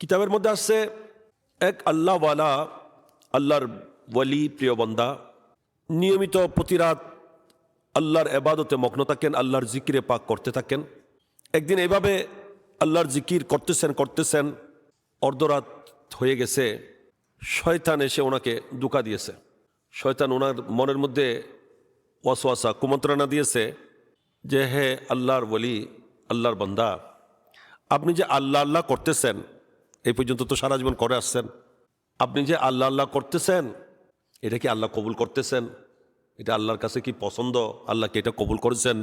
কিতাবের মধ্যে আসছে, এক আল্লাহওয়ালা, আল্লাহর ওয়ালি প্রিয় বন্দা, নিয়মিত প্রতিরাত আল্লাহর এবাদতে মগ্ন থাকেন, আল্লাহর জিকিরে পাক করতে থাকেন। একদিন এভাবে আল্লাহর জিকির করতেছেন করতেছেন, অর্ধরাত হয়ে গেছে, শয়তান এসে ওনাকে দুকা দিয়েছে। শয়তান ওনার মনের মধ্যে ওয়াসওয়াসা, কুমন্ত্রণা দিয়েছে যে, হে আল্লাহর বলি আল্লাহর বান্দা, আপনি যে আল্লাহ আল্লাহ করতেছেন এই পর্যন্ত তো সারা জীবন করে আসছেন। আপনি যে আল্লাহ আল্লাহ করতেছেন, এটা কি আল্লাহ কবুল করতেছেন? এটা আল্লাহর কাছে কি পছন্দ? আল্লাহ কি এটা কবুল করেছেন?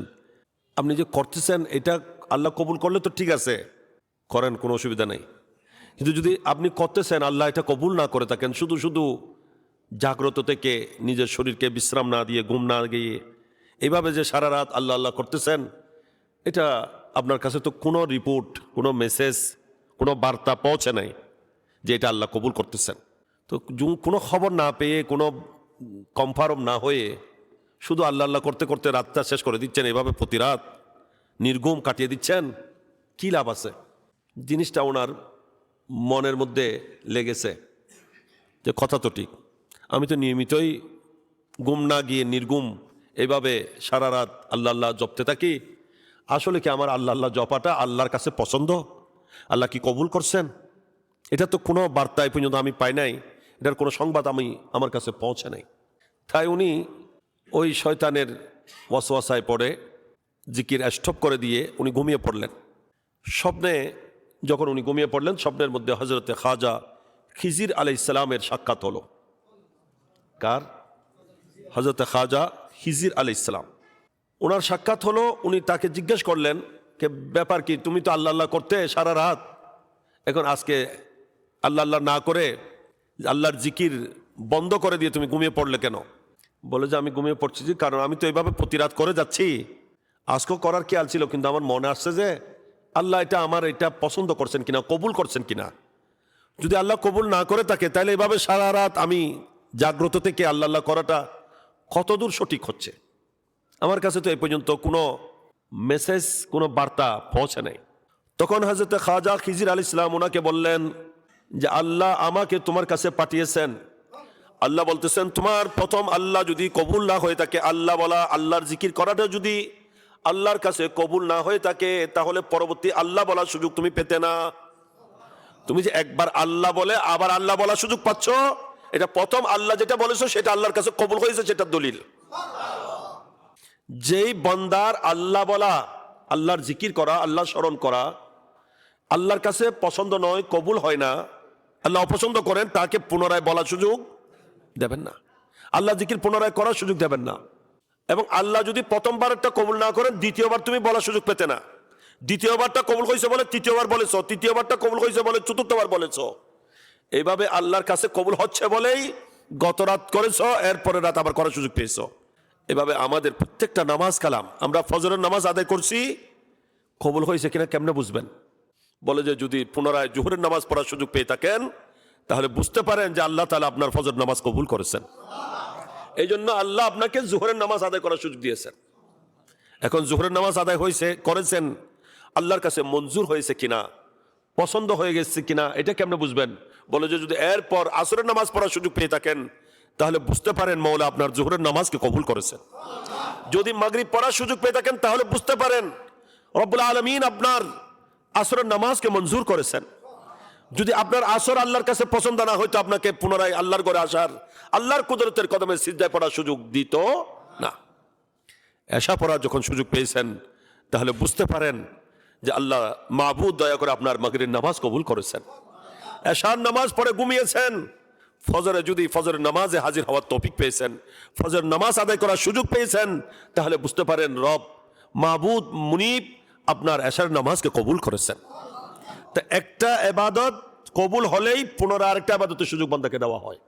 আপনি যে করতেছেন, এটা আল্লাহ কবুল করলে তো ঠিক আছে, করেন, কোনো অসুবিধা নেই। কিন্তু যদি আপনি করতেছেন, আল্লাহ এটা কবুল না করে থাকেন, শুধু শুধু জাগ্রত থেকে নিজের শরীরকে বিশ্রাম না দিয়ে, ঘুম না গিয়ে এইভাবে যে সারা রাত আল্লাহ আল্লাহ করতেছেন, এটা আপনার কাছে তো কোনো রিপোর্ট, কোনো মেসেজ কোনো বার্তা পৌঁছে নাই যে এটা আল্লাহ কবুল করতেছেন। তো কোনো খবর না পেয়ে, কোনো কনফার্ম না হয়ে শুধু আল্লাহ আল্লাহ করতে করতে রাতটা শেষ করে দিচ্ছেন। এভাবে প্রতি রাত নির্গুম কাটিয়ে দিচ্ছেন, কী লাভ আছে? জিনিসটা ওনার মনের মধ্যে লেগেছে যে কথা তো ঠিক। আমি তো নিয়মিতই গুম না গিয়ে নির্গুম এভাবে সারা রাত আল্লাহ আল্লাহ জপতে থাকি। আসলে কি আমার আল্লাহ আল্লাহ জপাটা আল্লাহর কাছে পছন্দ? আল্লাহ কি কবুল করছেন? এটা তো কোনো বার্তা এই পর্যন্ত আমি পাই নাই। এটার কোনো সংবাদ আমি আমার কাছে পৌঁছে নাই। তাই উনি ওই শয়তানের ওয়াসওয়াসায় পড়ে, জিকির স্টপ করে দিয়ে উনি ঘুমিয়ে পড়লেন। স্বপ্নে যখন উনি ঘুমিয়ে পড়লেন, স্বপ্নের মধ্যে হজরতে খাজা খিজির আলাই ইসলামের সাক্ষাৎ হলো। কার? হজরতে খাজা খিজির আলাই ইসলাম ওনার সাক্ষাৎ হলো, উনি তাকে জিজ্ঞেস করলেন যে ব্যাপার কি? তুমি তো আল্লাহ আল্লাহ করতে সারা রাত। এখন আজকে আল্লাহ আল্লাহ না করে আল্লাহর জিকির বন্ধ করে দিয়ে তুমি ঘুমিয়ে পড়লে কেন? বলে যে আমি ঘুমিয়ে পড়ছি যে কারণ আমি তো এইভাবে প্রতিরাত করে যাচ্ছি। আজকেও করার খেয়াল ছিল, কিন্তু আমার মনে আসছে যে আল্লাহ এটা আমার এটা পছন্দ করছেন কিনা, কবুল করছেন কিনা। যদি আল্লাহ কবুল না করে থাকে, তাহলে এভাবে সারা রাত আমি জাগ্রত থেকে আল্লাহ আল্লাহ করাটা কতদূর সঠিক হচ্ছে? আমার কাছে তো এই পর্যন্ত কোনো মেসেজ কোনো বার্তা পৌঁছে নাই। তখন হাজরত খাজা খিজির আল ইসলাম ওনাকে বললেন যে, আল্লাহ আমাকে তোমার কাছে পাঠিয়েছেন। আল্লাহ বলতেছেন, তোমার প্রথম আল্লাহ যদি কবুল না হয়ে থাকে, আল্লাহ বলা আল্লাহর জিকির করাটা যদি আল্লাহর কাছে কবুল না হয়ে থাকে, তাহলে পরবর্তী আল্লাহ বলার সুযোগ তুমি পেতে না। তুমি যে একবার আল্লাহ বলে, আবার আল্লাহ বলার সুযোগ পাচ্ছ, এটা প্রথম আল্লাহ যেটা বলেছ, সেটা আল্লাহর কাছে কবুল হয়েছে, সেটা দলিল। যেই বন্দার আল্লাহ বলা, আল্লাহর জিকির করা আল্লাহ স্মরণ করা, আল্লাহর কাছে পছন্দ নয়, কবুল হয় না, আল্লাহ অপছন্দ করেন, তাকে পুনরায় বলার সুযোগ দেবেন না। আল্লাহ জিকির পুনরায় করার সুযোগ দেবেন না। এবং আল্লাহ যদি প্রথমবারটা কবুল না করেন, দ্বিতীয়বার তুমি বলার সুযোগ পেতে না। দ্বিতীয়বারটা কবুল হয়েছে বলে তৃতীয়বার বলেছ, তৃতীয়বারটা কবুল হয়েছে বলে চতুর্থবার বলেছ। এইভাবে আল্লাহর কাছে কবুল হচ্ছে বলেই গত রাত করেছ এরপরে রাত আবার করার সুযোগ পেয়েছ। এভাবে আমাদের প্রত্যেকটা নামাজ কালাম, আমরা ফজরের নামাজ আদায় করছি, কবুল হয়েছে কিনা কেমনে বুঝবেন? বলে যে যদি পুনরায় জোহরের নামাজ পড়ার সুযোগ পেয়ে থাকেন, তাহলে বুঝতে পারেন যে আল্লাহ তালা আপনার ফজর নামাজ কবুল করেছেন। এই জন্য আল্লাহ আপনাকে জোহরের নামাজ আদায় করার সুযোগ দিয়েছেন। এখন জোহরের নামাজ আদায় হয়েছে, করেছেন, আল্লাহর কাছে মঞ্জুর হয়েছে কিনা, পছন্দ হয়ে গেছে কিনা, এটা কেমনে বুঝবেন? বলে যে যদি এরপর আসরের নামাজ পড়ার সুযোগ পেয়ে থাকেন তাহলে বুঝতে পারেন মৌলা আপনার জোহরের নামাজকে কবুল করেছেন। যদি মাগরিব পড়ার সুযোগ পেয়ে থাকেন, তাহলে বুঝতে পারেন রব্বুল আলমিন আপনার আসরের নামাজকে মঞ্জুর করেছেন। যদি আপনার আসর আল্লাহর কাছে পছন্দ না হয়তো আপনাকে পুনরায় আল্লাহর ঘরে আসার, আল্লাহর কুদরতের কদমে সিদ্ধায় পড়ার সুযোগ দিত না। এসা পড়ার যখন সুযোগ পেয়েছেন, তাহলে বুঝতে পারেন যে আল্লাহ মাহবুদ দয়া করে আপনার মাগরির নামাজ কবুল করেছেন। এশার নামাজ পড়ে ঘুমিয়েছেন। ফজরে যদি ফজরের নামাজে হাজির হওয়ার তৌফিক পেয়েছেন ফজর নামাজ আদায় করার সুযোগ পেয়েছেন, তাহলে বুঝতে পারেন রব মাহবুদ মুনিব আপনার এশার নামাজকে কবুল করেছেন। তা একটা এবাদত কবুল হলেই পুনরায় আরেকটা আবাদতের সুযোগ বন্ধাকে দেওয়া হয়।